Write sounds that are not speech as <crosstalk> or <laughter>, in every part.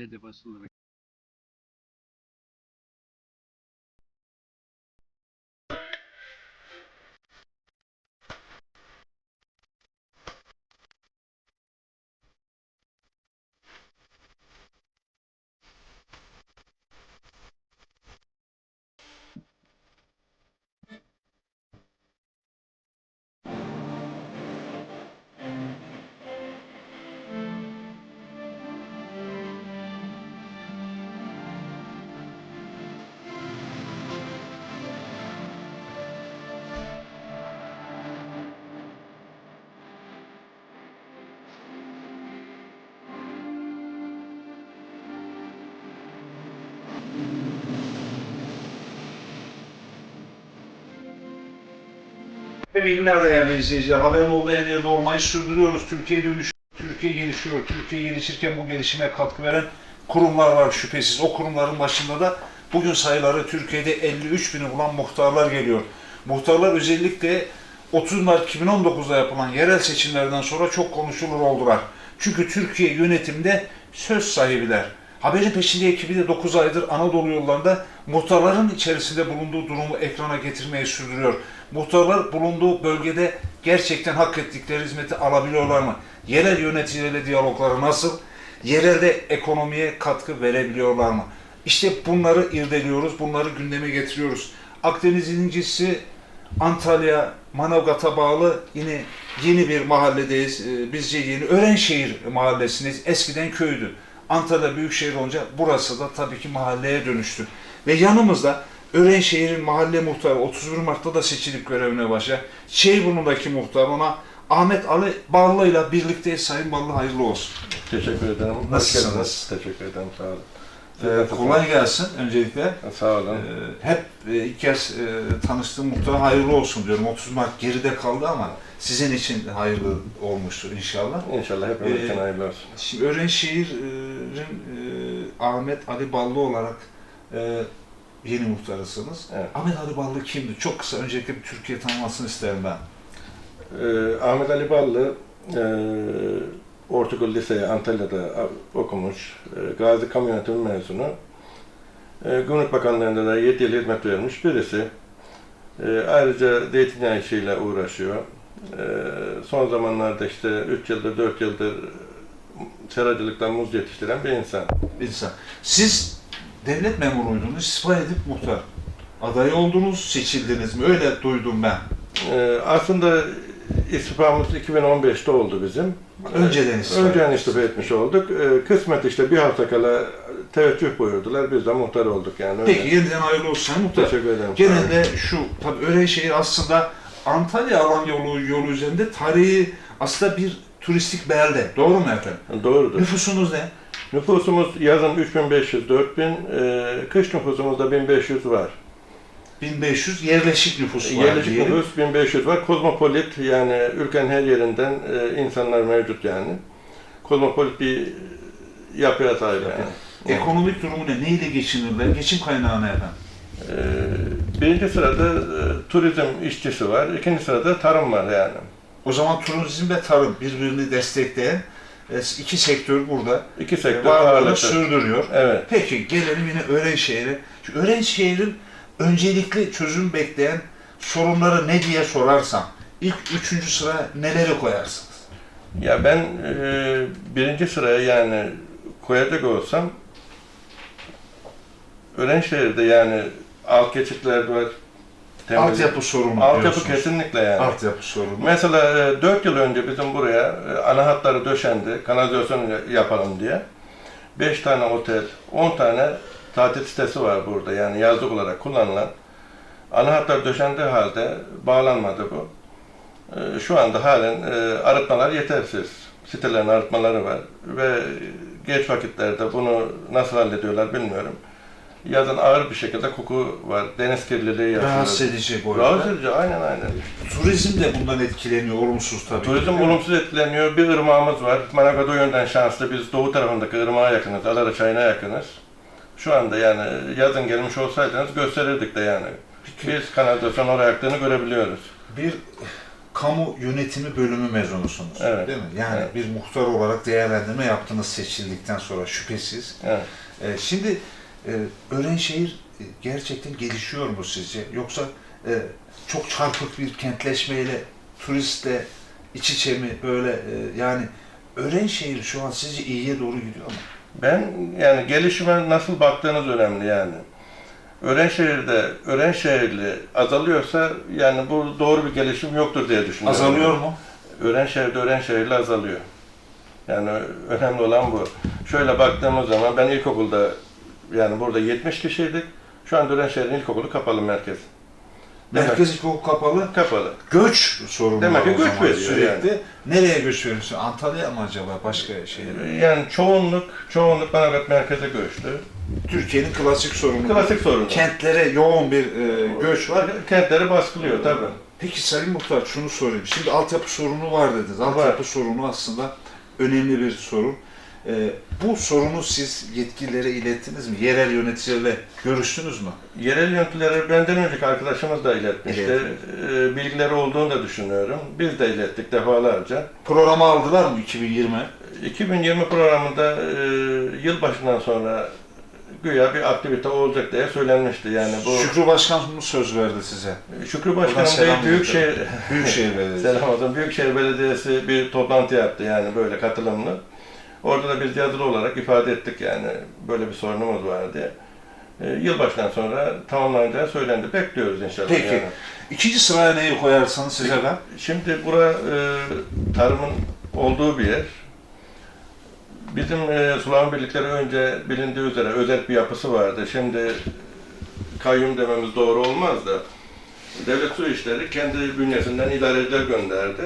Bize de basın Ve günler değerli izleyiciler. Haberin olduğu her yerde olmayı sürdürüyoruz. Türkiye dönüş, Türkiye gelişiyor. Türkiye gelişirken bu gelişime katkı veren kurumlar var şüphesiz. O kurumların başında da bugün sayıları Türkiye'de 53 bini bulan muhtarlar geliyor. Muhtarlar özellikle 30 Mart 2019'da yapılan yerel seçimlerden sonra çok konuşulur oldular. Çünkü Türkiye yönetimde söz sahibiler. Haberin peşinde ekibi de 9 aydır Anadolu yollarında muhtarların içerisinde bulunduğu durumu ekrana getirmeyi sürdürüyor. Muhtarlar bulunduğu bölgede gerçekten hak ettikleri hizmeti alabiliyorlar mı? Yerel yöneticilerle diyalogları nasıl? Yerelde ekonomiye katkı verebiliyorlar mı? İşte bunları irdeliyoruz, bunları gündeme getiriyoruz. Akdeniz incisi Antalya, Manavgat'a bağlı yine yeni bir mahalledeyiz. Ee, Bizce yeni Örenşehir mahallesindeyiz. Eskiden köydü. Antalya büyükşehir olunca burası da tabii ki mahalleye dönüştü. Ve yanımızda Örenşehir'in mahalle muhtarı 31 Mart'ta da seçilip görevine başlar. Şeyburnu'ndaki muhtar ona Ahmet Ali Ballı ile birlikte Sayın Ballı hayırlı olsun. Teşekkür ederim. Nasılsınız? Teşekkür ederim. Sağ olun. Ee, kolay gelsin öncelikle. Sağ olun. Ee, hep e, ilk kez e, tanıştığım muhtara hayırlı olsun diyorum. 30 Mart geride kaldı ama sizin için hayırlı olmuştur inşallah. İnşallah hepimiz için Ee, hayırlı olsun. Şimdi Örenşehir'in e, Ahmet Ali Ballı olarak e, yeni muhtarısınız. Evet. Ahmet Ali Ballı kimdi? Çok kısa öncelikle bir Türkiye tanımasını isterim ben. Ee, Ahmet Ali Ballı e, Ortaokul Liseyi Antalya'da okumuş. E, Gazi Kamu Yönetimi mezunu. E, Gümrük Bakanlığı'nda da 7 yıl hizmet vermiş birisi. E, ayrıca zeytinyağı işiyle uğraşıyor. E, son zamanlarda işte 3 yıldır 4 yıldır seracılıktan muz yetiştiren bir insan. İnsan. Siz devlet memuruydunuz, istifa edip muhtar. Aday oldunuz, seçildiniz mi? Öyle duydum ben. Ee, aslında istifamız 2015'te oldu bizim. Önceden istifa Önceden istifa etmiş olduk. Ee, kısmet işte bir hafta kala teveccüh buyurdular. Biz de muhtar olduk yani. öyle. Peki yeniden hayırlı olsun muhtar. Teşekkür ederim. Genelde şu, tabii Örenşehir aslında Antalya alan yolu, yolu üzerinde tarihi aslında bir turistik belde. Doğru mu efendim? Doğrudur. Nüfusunuz ne? Nüfusumuz yazın 3500-4000, e, kış nüfusumuzda 1500 var. 1500 yerleşik nüfus var Yerleşik diyelim. nüfus 1500 var. Kozmopolit yani ülkenin her yerinden e, insanlar mevcut yani. Kozmopolit bir yapıya sahip yani. Ekonomik durumu ne? Neyle geçinirler? Geçim kaynağı ne efendim? Ee, birinci sırada e, turizm işçisi var, ikinci sırada tarım var yani. O zaman turizm ve tarım birbirini destekleyen e, iki sektör burada İki e, sektör varlığını ağırlıklı. sürdürüyor. Evet. Peki gelelim yine Örenşehir'e. Şu Örenşehir'in öncelikli çözüm bekleyen sorunları ne diye sorarsam ilk üçüncü sıra neleri koyarsınız? Ya ben e, birinci sıraya yani koyacak olsam Örenşehir'de yani alt geçitler var. temiz- Altyapı sorunu Altyapı diyorsunuz. kesinlikle yani. Altyapı sorunu. Mesela e, 4 yıl önce bizim buraya e, ana hatları döşendi, kanalizasyon yapalım diye. 5 tane otel, 10 tane tatil sitesi var burada. Yani yazlık olarak kullanılan. Ana hatlar döşendiği halde bağlanmadı bu. Ee, Şu anda halen e, arıtmalar yetersiz. Sitelerin arıtmaları var ve geç vakitlerde bunu nasıl hallediyorlar bilmiyorum. Yazın ağır bir şekilde koku var. Deniz kirliliği yaşıyoruz. Rahatsız edici bu arada. Rahatsız edici, aynen aynen. Turizm de bundan etkileniyor, olumsuz tabii. Turizm olumsuz etkileniyor. Bir ırmağımız var. Manavgat o yönden şanslı. Biz doğu tarafındaki ırmağa yakınız. Alara çayına yakınız. Şu anda yani yazın gelmiş olsaydınız gösterirdik de yani. Biz kanalizasyon oraya aktığını görebiliyoruz. Bir kamu yönetimi bölümü mezunusunuz. Evet. Değil mi? Yani Evet. bir muhtar olarak değerlendirme yaptınız seçildikten sonra şüphesiz. Evet. Ee, şimdi Örenşehir e, gerçekten gelişiyor mu sizce? Yoksa e, çok çarpık bir kentleşmeyle turistle iç içe mi böyle e, yani Örenşehir şu an sizce iyiye doğru gidiyor mu? Ben yani gelişime nasıl baktığınız önemli yani. Örenşehir'de Örenşehirli azalıyorsa yani bu doğru bir gelişim yoktur diye düşünüyorum. Azalıyor mu? Örenşehir'de Örenşehirli azalıyor. Yani önemli olan bu. Şöyle baktığımız zaman ben ilkokulda yani burada 70 kişiydik. Şu anda Örenşehir'in ilkokulu kapalı merkez. Demek- Merkez ilkokul kapalı. Kapalı. Göç sorunu Demek var ki o göç zaman veriyor sürekli. Nereye göç veriyorsun? Antalya mı acaba? Başka şehirlere? Yani çoğunluk, çoğunluk Manavgat merkeze göçtü. Türkiye'nin klasik sorunu. Klasik sorun. Kentlere yoğun bir e, göç var. Kentleri baskılıyor tabii. Peki Sayın Muhtar şunu sorayım. Şimdi altyapı sorunu var dediniz. Altyapı sorunu aslında önemli bir sorun. E, bu sorunu siz yetkililere ilettiniz mi? Yerel yöneticilerle görüştünüz mü? Yerel yöneticileri benden önceki arkadaşımız da iletmişti. İletti. Ee, bilgileri olduğunu da düşünüyorum. Biz de ilettik defalarca. Programa aldılar mı 2020? 2020 programında e, yılbaşından sonra güya bir aktivite olacak diye söylenmişti. Yani bu Şükrü Başkan mı söz verdi size? Şükrü selam değil Büyükşehir Büyükşehir <laughs> Belediyesi. Selam olsun. Büyükşehir Belediyesi bir toplantı yaptı yani böyle katılımlı. Orada da biz yazılı olarak ifade ettik yani böyle bir sorunumuz var diye. E, yılbaşından sonra tamamlanacağı söylendi. Bekliyoruz inşallah. Peki. yani. İkinci sıraya neyi koyarsanız size ben? Şimdi bura e, tarımın olduğu bir yer. Bizim e, sulama birlikleri önce bilindiği üzere özel bir yapısı vardı. Şimdi kayyum dememiz doğru olmaz da devlet su işleri kendi bünyesinden idareciler gönderdi.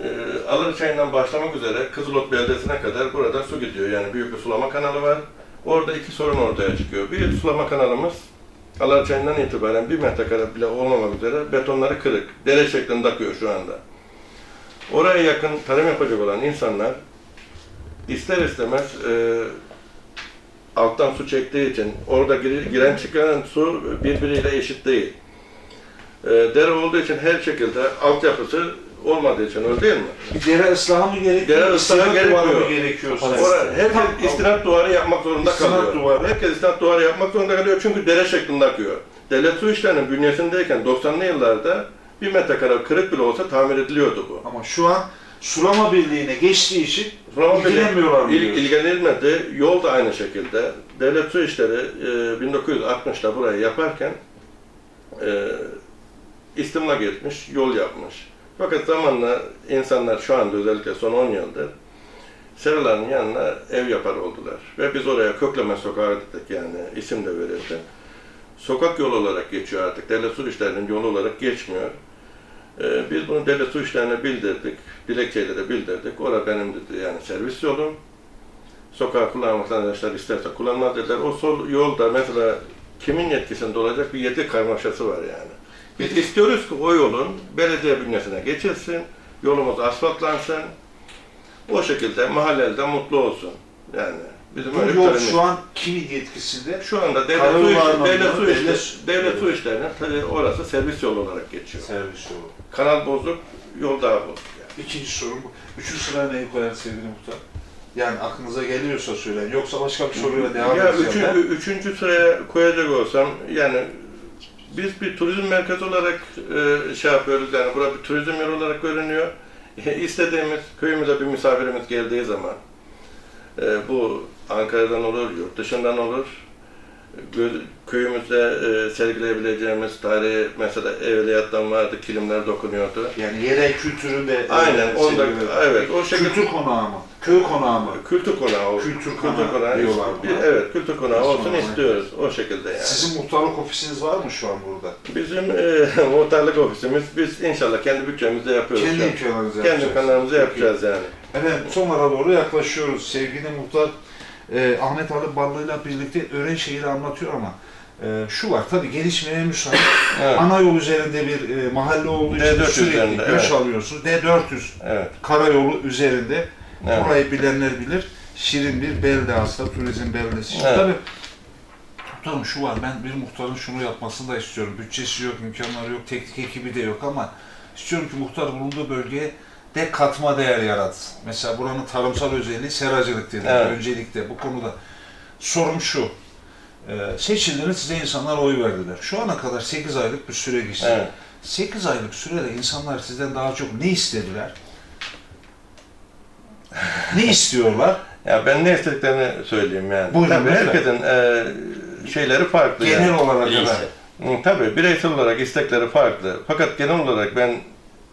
E, başlamak üzere Kızılot beldesine kadar burada su gidiyor. Yani büyük bir sulama kanalı var. Orada iki sorun ortaya çıkıyor. Bir sulama kanalımız Alarçay'ından itibaren bir metrekare bile olmamak üzere betonları kırık. Dere şeklinde akıyor şu anda. Oraya yakın tarım yapacak olan insanlar ister istemez e, alttan su çektiği için orada gir- giren çıkan su birbiriyle eşit değil. E, dere olduğu için her şekilde altyapısı olmadığı için öyle değil mi? Bir dere ıslahı mı gerekiyor? Dere ıslahı gerekmiyor. gerekiyor? Orada herkes istinat duvarı yapmak zorunda İstinat kalıyor. duvarı. Herkes istinat duvarı yapmak zorunda kalıyor çünkü dere şeklinde akıyor. Devlet su işlerinin bünyesindeyken 90'lı yıllarda bir metrekare kırık bile olsa tamir ediliyordu bu. Ama şu an sulama birliğine geçtiği için Sulama ilgilenmiyorlar mı il, ilgilenilmedi. Yol da aynı şekilde. Devlet su işleri e, 1960'da burayı yaparken e, istimlak etmiş, yol yapmış. Fakat zamanla insanlar şu anda özellikle son 10 yıldır seraların yanına ev yapar oldular. Ve biz oraya kökleme sokağı dedik yani isim de verildi. Sokak yolu olarak geçiyor artık. Devlet su işlerinin yolu olarak geçmiyor. Ee, biz bunu devlet su işlerine bildirdik. Dilekçeyle de bildirdik. Orada benim dedi yani servis yolum. Sokağı kullanan vatandaşlar isterse kullanmaz dediler. O sol yolda mesela kimin yetkisinde olacak bir yetki karmaşası var yani. Biz istiyoruz ki o yolun belediye bünyesine geçilsin, yolumuz asfaltlansın. O şekilde mahallelde mutlu olsun. Yani bizim Bu yol şu an kimin yetkisinde? Şu anda devlet su, anlamında devlet su, devlet- işleri, devlet su işlerine tabii orası servis yolu olarak geçiyor. Servis yolu. Kanal bozuk, yol daha bozuk. Yani. İkinci sorun bu. Üçüncü sıraya neyi koyar sevgili muhtar? Yani aklınıza geliyorsa söyleyin. Yoksa başka bir soruyla devam ya edeceğim üçüncü, ben. üçüncü sıraya koyacak olsam yani biz bir turizm merkezi olarak e, şey yapıyoruz yani burada bir turizm yeri olarak görünüyor. <laughs> İstediğimiz köyümüze bir misafirimiz geldiği zaman e, bu Ankara'dan olur, yurt dışından olur. Köyümüzde e, sergileyebileceğimiz tarihi mesela evliyattan vardı, kilimler dokunuyordu. Yani yerel kültüründe Aynen, e, onda, seviyorlar. evet, o şekilde Kültür konağı mı? Köy konağı mı? kültür konağı olsun. Kültür konağı diyorlar bir- buna. Evet, kültür konağı olsun Sonra- istiyoruz o şekilde yani. Sizin muhtarlık ofisiniz var mı şu an burada? Bizim e, <laughs> muhtarlık ofisimiz, biz inşallah kendi bütçemizde yapıyoruz. Kendi an. imkanlarınızı Kendi imkanlarımızı yapacağız yani. Efendim sonlara doğru yaklaşıyoruz. Sevgili muhtar e, Ahmet Ali Ballı'yla birlikte Örenşehir'i anlatıyor ama e, şu var tabii gelişmeye müsait. <laughs> Evet, Ana yol üzerinde bir e, mahalle olduğu için D400 sürekli üzerinde, göç evet. alıyorsunuz. D400 evet. karayolu üzerinde. evet. Burayı bilenler bilir. Şirin bir belde aslında turizm beldesi. Şimdi Evet. Tabii muhtarım şu var ben bir muhtarın şunu yapmasını da istiyorum. Bütçesi yok, imkanları yok, teknik ekibi de yok ama istiyorum ki muhtar bulunduğu bölgeye de katma değer yaratsın. Mesela buranın tarımsal özelliği seracılık dedi. Evet. Öncelikle bu konuda sorum şu. Ee, seçildiniz size insanlar oy verdiler. Şu ana kadar 8 aylık bir süre geçti. Evet. 8 aylık sürede insanlar sizden daha çok ne istediler? ne <laughs> istiyorlar? Ya ben ne istediklerini söyleyeyim yani. Buyurun, Tabii herkesin e, şeyleri farklı Genel yani. olarak efendim. Hı, Tabii bireysel olarak istekleri farklı. Fakat genel olarak ben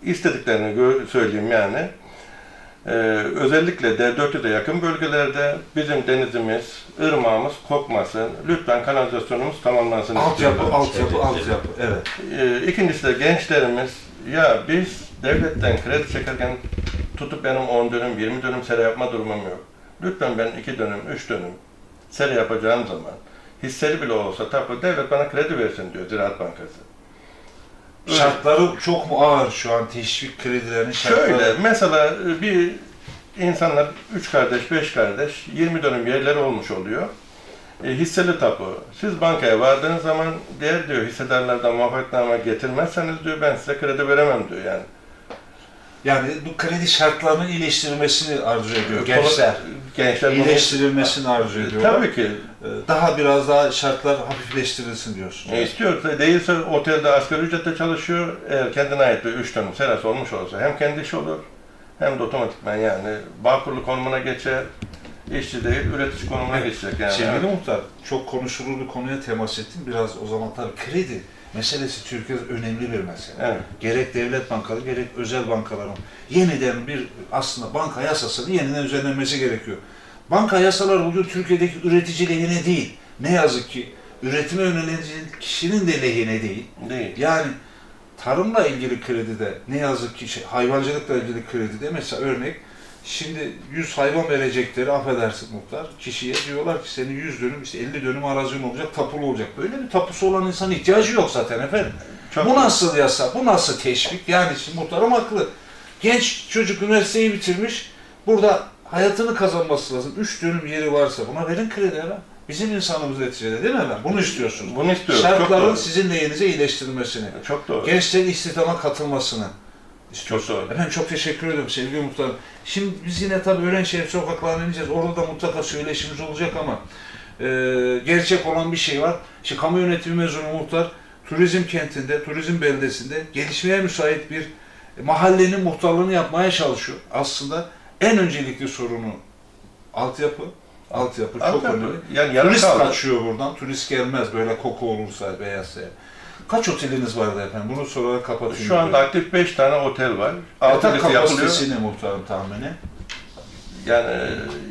istediklerini söyleyeyim yani. Ee, özellikle D400'e yakın bölgelerde bizim denizimiz, ırmağımız kokmasın. Lütfen kanalizasyonumuz tamamlansın Altyapı, istiyorum. altyapı, altyapı. Evet. Ee, ikincisi de gençlerimiz, ya biz devletten kredi çekerken tutup benim 10 dönüm, 20 dönüm sera yapma durumum yok. Lütfen ben 2 dönüm, 3 dönüm sera yapacağım zaman hisseli bile olsa tapu devlet bana kredi versin diyor Ziraat Bankası. Şartları çok mu ağır şu an teşvik kredilerinin şartları? Şöyle mesela bir insanlar 3 kardeş, 5 kardeş 20 dönüm yerleri olmuş oluyor. E, hisseli tapu. Siz bankaya vardığınız zaman diğer diyor hissedarlardan muvaffakname getirmezseniz diyor ben size kredi veremem diyor yani. Yani bu kredi şartlarının iyileştirilmesini arzu ediyor gençler. Gençler bunu- İyileştirilmesini arzu ediyorlar. Tabii ki. Ee, Daha biraz daha şartlar hafifleştirilsin diyorsun. E, istiyorsa değilse otelde asgari ücretle çalışıyor. Eğer kendine ait bir 3 dönüm serası olmuş olsa hem kendi işi olur hem de otomatikman yani bağkurlu konumuna geçer. İşçi değil, üretici konumuna geçecek yani. Evet. muhtar, çok konuşulur bir konuya temas ettim. Biraz o zaman tabii kredi meselesi Türkiye'de önemli bir mesele. Evet. Gerek devlet bankaları gerek özel bankaların yeniden bir aslında banka yasasının yeniden düzenlenmesi gerekiyor. Banka yasaları bugün Türkiye'deki üretici lehine değil. Ne yazık ki üretime yönelen kişinin de lehine değil. Değil. Yani tarımla ilgili kredide ne yazık ki şey, hayvancılıkla ilgili kredide mesela örnek şimdi 100 hayvan verecekleri affedersin muhtar kişiye diyorlar ki senin 100 dönüm işte 50 dönüm arazin olacak tapulu olacak. Böyle bir tapusu olan insanın ihtiyacı yok zaten efendim. Çok bu nasıl yasa? Bu nasıl teşvik? Yani şimdi muhtarım haklı. Genç çocuk üniversiteyi bitirmiş. Burada hayatını kazanması lazım. 3 dönüm yeri varsa buna verin kredi hemen. Bizim insanımız neticede değil mi efendim? Bunu istiyorsunuz. Bunu istiyoruz. Çok Şartların sizin lehinize iyileştirilmesini, Çok doğru. gençlerin istihdama katılmasını istiyorsunuz. doğru. Efendim çok teşekkür ediyorum sevgili muhtarım. Şimdi biz yine tabii Öğrenşehir sokaklarına ineceğiz. Orada da mutlaka söyleşimiz olacak ama e, gerçek olan bir şey var. İşte kamu yönetimi mezunu muhtar turizm kentinde, turizm beldesinde gelişmeye müsait bir mahallenin muhtarlığını yapmaya çalışıyor. Aslında en öncelikli sorunu altyapı. Altyapı çok Altyapı, önemli. Yani yarım Turist kaldı. kaçıyor buradan. Turist gelmez böyle koku olursa beyazsa. Kaç oteliniz vardı efendim? Bunu sorarak kapatayım. Şu anda aktif 5 tane otel var. Yatak Altılısı yapılıyor. kapasitesi ne muhtarım tahmini? Yani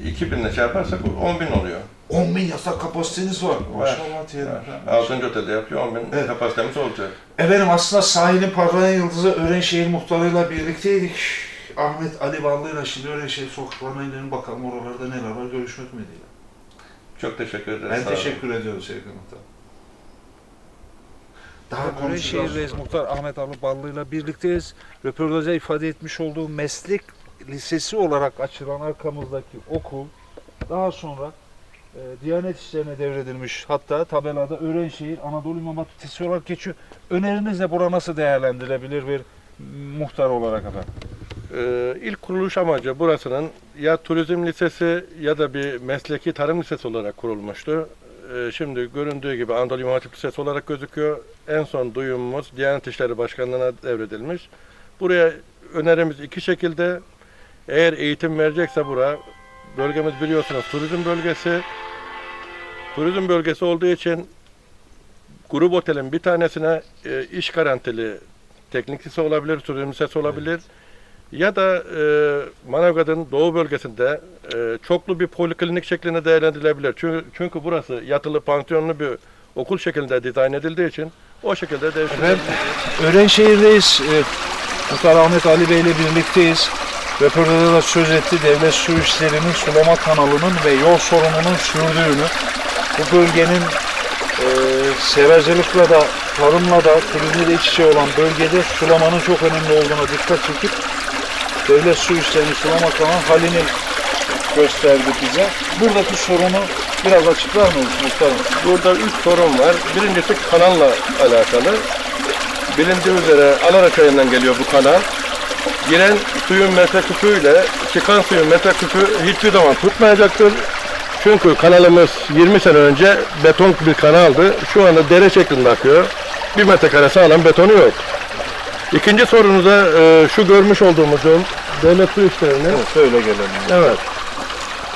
e, 2000 ile çarparsak 10 bin oluyor. 10 bin yatak kapasiteniz var. Maşallah diyelim. Efendim. Altıncı otelde yapıyor 10 bin Evet. kapasitemiz olacak. Efendim aslında sahilin parlayan yıldızı Öğrenşehir muhtarıyla birlikteydik. Ahmet Ali Ballı'yla şimdi Öğrenşehir sokaklarına inelim bakalım oralarda neler var görüşmek ümidiyle. Çok teşekkür ederiz. Ben sağ olun. teşekkür ediyorum sevgili muhtar. Daha konuşacağız. muhtar Ahmet Ali Ballı'yla birlikteyiz. Röportajda ifade etmiş olduğu meslek lisesi olarak açılan arkamızdaki okul daha sonra e, Diyanet İşleri'ne devredilmiş. Hatta tabelada Öğrenşehir Anadolu İmam Hatip Lisesi olarak geçiyor. Öneriniz ne? Bura nasıl değerlendirilebilir bir muhtar olarak efendim? Ee, ilk kuruluş amacı burasının ya turizm lisesi ya da bir mesleki tarım lisesi olarak kurulmuştu. Ee, şimdi göründüğü gibi Anadolu İmam Lisesi olarak gözüküyor. En son duyumumuz Diyanet İşleri Başkanlığı'na devredilmiş. Buraya önerimiz iki şekilde. Eğer eğitim verecekse bura, bölgemiz biliyorsunuz turizm bölgesi. Turizm bölgesi olduğu için grup otelin bir tanesine e, iş garantili teknikçisi olabilir, turizm lisesi olabilir. Ya da e, Manavgat'ın doğu bölgesinde e, çoklu bir poliklinik şeklinde değerlendirilebilir. Çünkü, çünkü burası yatılı pansiyonlu bir okul şeklinde dizayn edildiği için o şekilde değiştirilebilir. Öğrenşehir'deyiz. Ee, Muhtar Ahmet Ali Bey ile birlikteyiz. Röportajda da söz etti. Devlet su işlerinin sulama kanalının ve yol sorununun sürdüğünü, bu bölgenin e, seracılıkla da, tarımla da, turizmle de iç içe olan bölgede sulamanın çok önemli olduğuna dikkat çekip devlet su işlerinin sulama kanalının halini gösterdi bize. Buradaki sorunu biraz açıklar mısınız muhtarım? Burada üç sorun var. Birincisi kanalla alakalı. Bilindiği üzere Alara köyünden geliyor bu kanal. Giren suyun metreküpüyle çıkan suyun metreküpü hiçbir zaman tutmayacaktır. Çünkü kanalımız 20 sene önce beton bir kanaldı. Şu anda dere şeklinde akıyor. Bir metrekare sağlam betonu yok. İkinci sorunuza e, şu görmüş olduğumuz devlet su işlerinin. Söyle gelelim. Evet.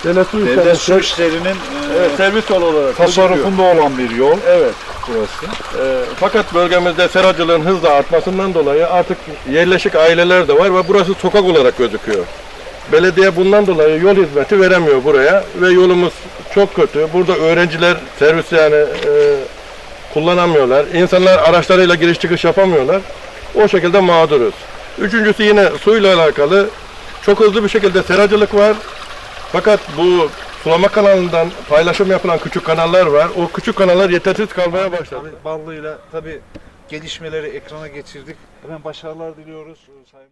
Devlet su Devlet işlerinin su işlerinin e, evet, servis yolu olarak tasarrufunda olan bir yol Evet. burası. Ee, fakat bölgemizde seracılığın hızla artmasından dolayı artık yerleşik aileler de var ve burası sokak olarak gözüküyor. Belediye bundan dolayı yol hizmeti veremiyor buraya ve yolumuz çok kötü. Burada öğrenciler servis yani e, kullanamıyorlar. İnsanlar araçlarıyla giriş çıkış yapamıyorlar. O şekilde mağduruz. Üçüncüsü yine suyla alakalı çok hızlı bir şekilde seracılık var. Fakat bu sulama kanalından paylaşım yapılan küçük kanallar var. O küçük kanallar yetersiz kalmaya başladı. Ballıyla tabii gelişmeleri ekrana getirdik. Hemen başarılar diliyoruz. Sayın